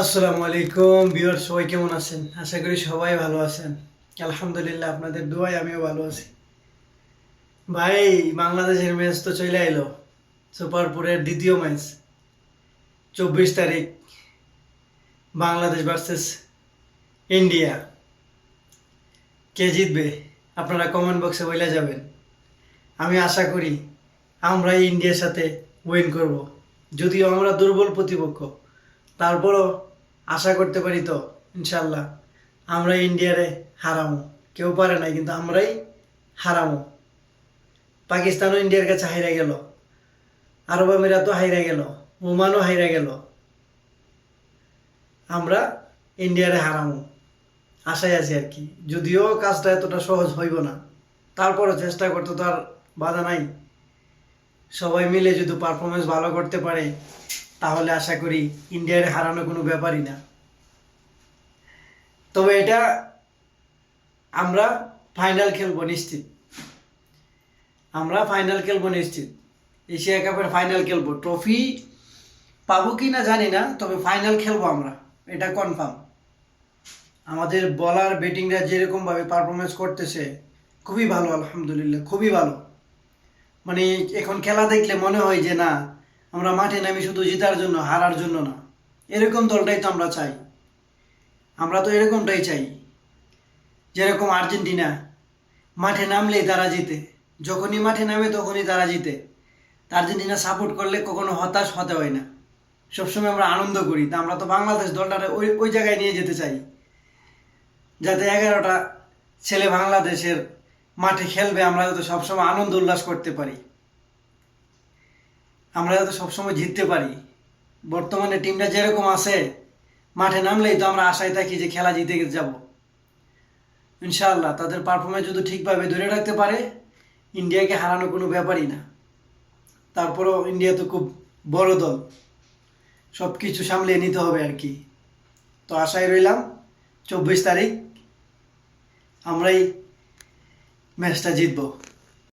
আসসালামু আলাইকুম বিয়ার সবাই কেমন আছেন? আশা করি সবাই ভালো আছেন। আলহামদুলিল্লাহ, আপনাদের দোয়ায় আমিও ভালো আছি। ভাই, বাংলাদেশের ম্যাচ তো চলে এলো সুপারপুরের দ্বিতীয় ম্যাচ চব্বিশ তারিখ। বাংলাদেশ ভার্সেস ইন্ডিয়া কে জিতবে? আপনারা কমেন্ট বক্সে বলে যাবেন। আমি আশা করি আমরা ইন্ডিয়ার সাথে উইন করব। যদিও আমরা দুর্বল প্রতিপক্ষ। তারপরও আশা করতে পারি তো, ইনশাল্লাহ। আমরা ইন্ডিয়ারে হারামো। কেউ পারে না কিন্তু আমরাই হারামো। পাকিস্তানও ইন্ডিয়ার কাছে হাইরা গেল। আরব আমিরাতও হাইরা গেল। ওমানও হাইরা গেল। আমরা ইন্ডিয়ারে হারামো। আশায় আছি আর কি। যদিও কাজটা এতটা সহজ হইব না। তারপরও চেষ্টা করতে তো আর বাধা নাই। সবাই মিলে যদি পারফরমেন্স ভালো করতে পারে তাহলে আশা করি ইন্ডিয়ার হারানো কোনো ব্যাপারই না। তবে এটা আমরা ফাইনাল খেলব নিশ্চিত। আমরা ফাইনাল খেলব নিশ্চিত। এশিয়া কাপের ফাইনাল খেলব। ট্রফি পাবো কি না জানি না, তবে ফাইনাল খেলব আমরা। এটা কনফার্ম আমাদের বলার ব্যাটিংরা যেরকমভাবে পারফরমেন্স করতেছে, খুবই ভালো, আলহামদুলিল্লাহ, খুবই ভালো। মানে এখন খেলা দেখলে মনে হয় যে না আমরা মাঠে নামি শুধু জেতার জন্য, হারার জন্য না। এরকম দলটাই তো আমরা চাই। আমরা তো এরকমটাই চাই। যেরকম আর্জেন্টিনা, মাঠে নামলেই তারা জিতে। যখনই মাঠে নামে তখনই তারা জিতে। আর্জেন্টিনা সাপোর্ট করলে কখনো হতাশ হতে হয় না। সবসময় আমরা আনন্দ করি। তা আমরা তো বাংলাদেশ দলটারে ওই ওই জায়গায় নিয়ে যেতে চাই। যাতে এগারোটা ছেলে বাংলাদেশের মাঠে খেলবে, আমরা যাতে সবসময় আনন্দ উল্লাস করতে পারি। আমরা যাতে সবসময় জিততে পারি। বর্তমানে টিমটা যেরকম আছে, মাঠে নামলেই তো আমরা আশায় থাকি যে খেলা জিতে যাব। ইনশাআল্লাহ তাদের পারফরমেন্স যদি ঠিকভাবে ধরে রাখতে পারে, ইন্ডিয়াকে হারানো কোনো ব্যাপারই না। তারপরেও ইন্ডিয়া তো খুব বড় দল। সব কিছু সামলিয়ে নিতে হবে আর কি। তো আশায় রইলাম, চব্বিশ তারিখ আমরাই ম্যাচটা জিতবো।